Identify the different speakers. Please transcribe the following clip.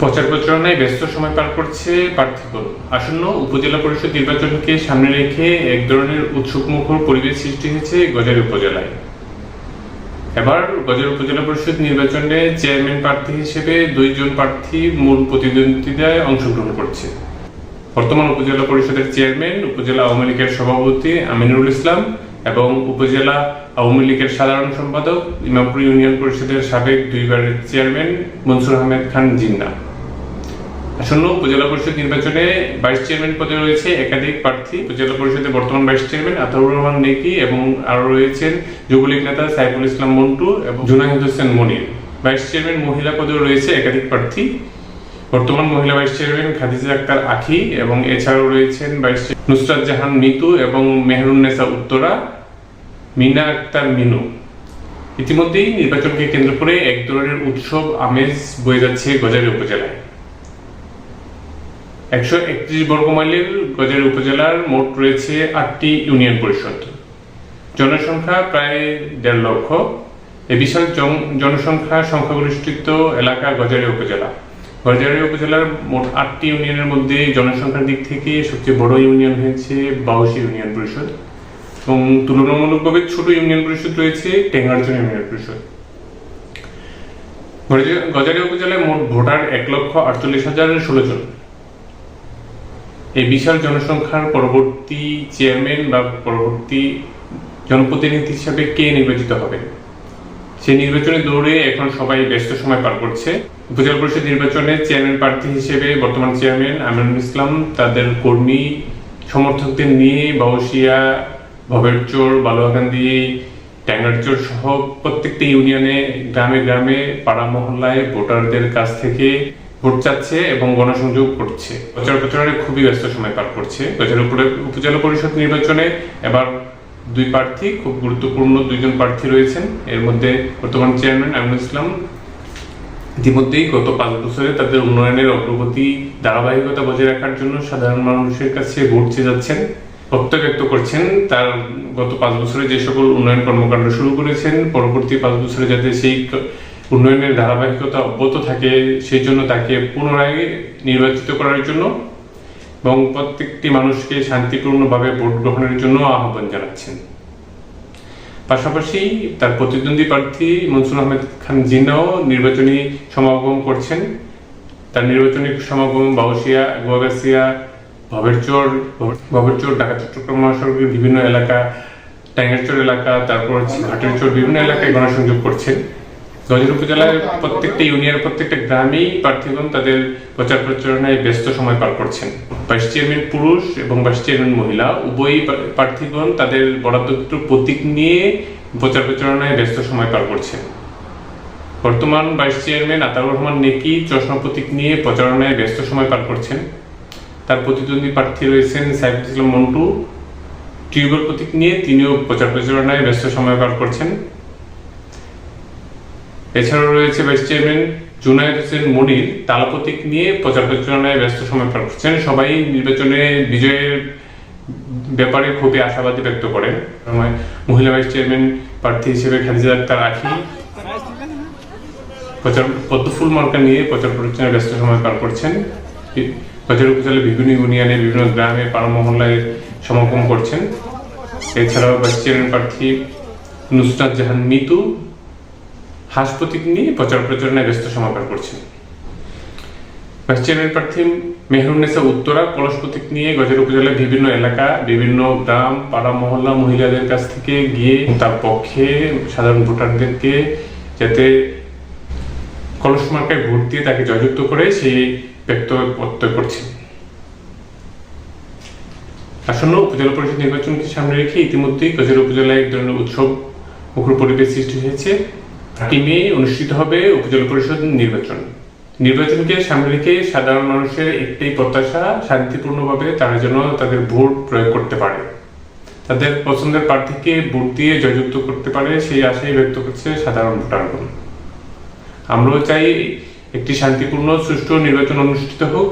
Speaker 1: প্রচার প্রচারণায় ব্যস্ত সময় পার করছে প্রার্থীগণ আসন্ন উপজেলা পরিষদ নির্বাচনকে সামনে রেখে এক ধরনের উৎসুকমুখর পরিবেশ সৃষ্টি হয়েছে গজারি উপজেলায়। এবার গজার উপজেলা পরিষদ নির্বাচনে চেয়ারম্যান প্রার্থী হিসেবে দুইজন প্রার্থী মূল প্রতিদ্বন্দ্বিতায় অংশগ্রহণ করছে। বর্তমান উপজেলা পরিষদের চেয়ারম্যান, উপজেলা আওয়ামী লীগের সভাপতি আমিনুল ইসলাম এবং উপজেলা আওয়ামী লীগের সাধারণ সম্পাদক ইমামপুর ইউনিয়ন পরিষদের সাবেক দুইবারের চেয়ারম্যান মনসুর আহমেদ খান জিন্না। উপজেলা পরিষদ নির্বাচনে ভাইস চেয়ারম্যান রয়েছে একাধিক প্রার্থী। উপজেলা বর্তমান চেয়ারম্যান রহমান নেকি এবং রয়েছেন নেতা ইসলাম মন্টু এবং মনির। চেয়ারম্যান মহিলা পদেও রয়েছে একাধিক প্রার্থী। বর্তমান মহিলা ভাইস চেয়ারম্যান খাদিজা আক্তার আখি এবং এছাড়াও রয়েছেন নুসরাত জাহান মিতু এবং মেহরুন্নেসা উত্তরা, মিনা আক্তার মিনু। ইতিমধ্যেই নির্বাচনকে কেন্দ্র করে এক ধরনের উৎসব আমেজ বয়ে যাচ্ছে গজারি উপজেলায়। একশো একত্রিশ বর্গমাইলের গজারি উপজেলার মোট রয়েছে আটটি ইউনিয়ন পরিষদ। জনসংখ্যা প্রায় দেড় লক্ষ। এ বিশাল জন- জনসংখ্যা সংখ্যাগরিষ্ঠিত এলাকা গজারি উপজেলা। গজারি উপজেলার মোট আটটি ইউনিয়নের মধ্যে জনসংখ্যার দিক থেকে সবচেয়ে বড় ইউনিয়ন হয়েছে বাউসি ইউনিয়ন পরিষদ এবং তুলনামূলকভাবে ছোট ইউনিয়ন পরিষদ রয়েছে টেঙ্গারচর ইউনিয়ন পরিষদ। গজারি উপজেলায় মোট ভোটার এক লক্ষ আটচল্লিশ হাজার ষোলো জন। এই বিশাল জনসংখ্যার পরবর্তী চেয়ারম্যান বা পরবর্তী জনপ্রতিনিধি হিসাবে কে নির্বাচিত হবে? সেই নির্বাচনে দৌড়ে এখন সবাই ব্যস্ত সময় পার করছে। উপজেলা পরিষদ নির্বাচনে চেয়ারম্যান প্রার্থী হিসেবে বর্তমান চেয়ারম্যান আমিনুল ইসলাম, তাদের কর্মী, সমর্থকদের নিয়ে বাউসিয়া, ভবেরচর বালুয়াকান্দি ট্যাঙ্গারচর সহ প্রত্যেকটা ইউনিয়নে গ্রামে গ্রামে পাড়া মহল্লায় ভোটারদের কাছ থেকে ভোট চাচ্ছে এবং গণসংযোগ করছে। প্রচার প্রচারে খুবই ব্যস্ত সময় পার করছে। উপজেলা পরিষদ নির্বাচনে এবার দুই প্রার্থী, খুব গুরুত্বপূর্ণ দুইজন প্রার্থী রয়েছেন। এর মধ্যে বর্তমান চেয়ারম্যান আমিনুল ইসলাম। ইতিমধ্যেই গত পাঁচ বছরে তাদের উন্নয়নের অগ্রগতি, ধারাবাহিকতা বজায় রাখার জন্য সাধারণ মানুষের কাছে ভোট চেয়ে যাচ্ছেন। প্রত্যয় ব্যক্ত করছেন, তার গত পাঁচ বছরে যে সকল উন্নয়ন কর্মকাণ্ড শুরু করেছেন, পরবর্তী পাঁচ বছরে যাতে সেই উন্নয়নের ধারাবাহিকতা অব্যাহত থাকে, সেই জন্য তাকে পুনরায় নির্বাচিত করার জন্য এবং প্রত্যেকটি মানুষকে শান্তিপূর্ণভাবে ভোট গ্রহণের জন্য আহ্বান জানাচ্ছেন। পাশাপাশি তার প্রতিদ্বন্দ্বী প্রার্থী মনসুর আহমেদ খান জিন্নাও নির্বাচনী সমাগম করছেন। তার নির্বাচনী সমাগম বাউসিয়া, গোয়াগাছিয়া ভবেরচর ভবেরচর ঢাকা, চট্টগ্রাম মহাসড়কের বিভিন্ন এলাকা ট্যাঙ্গেরচর এলাকা, তারপর হচ্ছে ঘাটেরচর বিভিন্ন এলাকায় গণসংযোগ করছেন। গজর উপজেলার প্রত্যেকটা ইউনিয়নের প্রত্যেকটা গ্রামেই প্রার্থীগণ তাদের প্রচার প্রচারণায় ব্যস্ত সময় পার করছেন। ভাইস চেয়ারম্যান পুরুষ এবং ভাইস চেয়ারম্যান মহিলা, উভয়ই প্রা- প্রার্থীগণ তাদের বরাদ্দকৃত প্রতীক নিয়ে প্রচার প্রচারণায় ব্যস্ত সময় পার করছেন। বর্তমান ভাইস চেয়ারম্যান আতাউর রহমান নেকি চশমা প্রতীক নিয়ে প্রচারণায় ব্যস্ত সময় পার করছেন। তার প্রতিদ্বন্দ্বী প্রার্থী রয়েছেন সাইফুল ইসলাম মন্টু। টিউবের প্রতীক নিয়ে তিনিও প্রচার প্রচারণায় ব্যস্ত সময় পার করছেন। এছাড়াও রয়েছে ভাইস চেয়ারম্যান জুনায়দ হোসেন মনির তালা প্রতীক নিয়ে প্রচার প্রচারণায় ব্যস্ত সময় পার করছেন। সবাই নির্বাচনে বিজয়ের ব্যাপারে খুবই আশাবাদী ব্যক্ত করেন। মহিলা ভাইস চেয়ারম্যান প্রার্থী হিসেবে খাদিজা আক্তার আখি প্রচার পদ্মফুল মার্কা নিয়ে প্রচার প্রচারণায় ব্যস্ত সময় পার করছেন। প্রচার উপজেলার বিভিন্ন ইউনিয়নে বিভিন্ন গ্রামে পাড়া মহল্লায় সমাগম করছেন। এছাড়াও ভাইস চেয়ারম্যান প্রার্থী নুসরাত জাহান মিতু হাঁস প্রতীক নিয়ে প্রচার প্রচারণায় ব্যস্ত সময় করছেন ভাইস চেয়ারম্যান প্রার্থী মেহরুন্নেসা উত্তরা কলস প্রতীক নিয়ে গজের উপজেলার বিভিন্ন এলাকা, বিভিন্ন গ্রাম, পাড়া, মহল্লা, মহিলাদের কাছ থেকে গিয়ে তার পক্ষে সাধারণ ভোটারদেরকে যাতে কলস মার্কায় ভোট দিয়ে তাকে জয়যুক্ত করে সেই ব্যক্ত প্রত্যয় করছেন আসন্ন উপজেলা পরিষদ নির্বাচনকে সামনে রেখে ইতিমধ্যেই গজের উপজেলায় এক ধরনের উৎসব, মুখর পরিবেশ সৃষ্টি হয়েছে। টিমে অনুষ্ঠিত হবে উপজেলা পরিষদ নির্বাচন। নির্বাচনকে সামনে রেখে সাধারণ মানুষের একটাই প্রত্যাশা, শান্তিপূর্ণভাবে তারা যেন তাদের ভোট প্রয়োগ করতে পারে। তাদের পছন্দের প্রার্থীকে ভোট দিয়ে জয়যুক্ত করতে পারে সেই আশাই ব্যক্ত করছে সাধারণ ভোটারগণ। আমরাও চাই একটি শান্তিপূর্ণ, সুষ্ঠু নির্বাচন অনুষ্ঠিত হোক।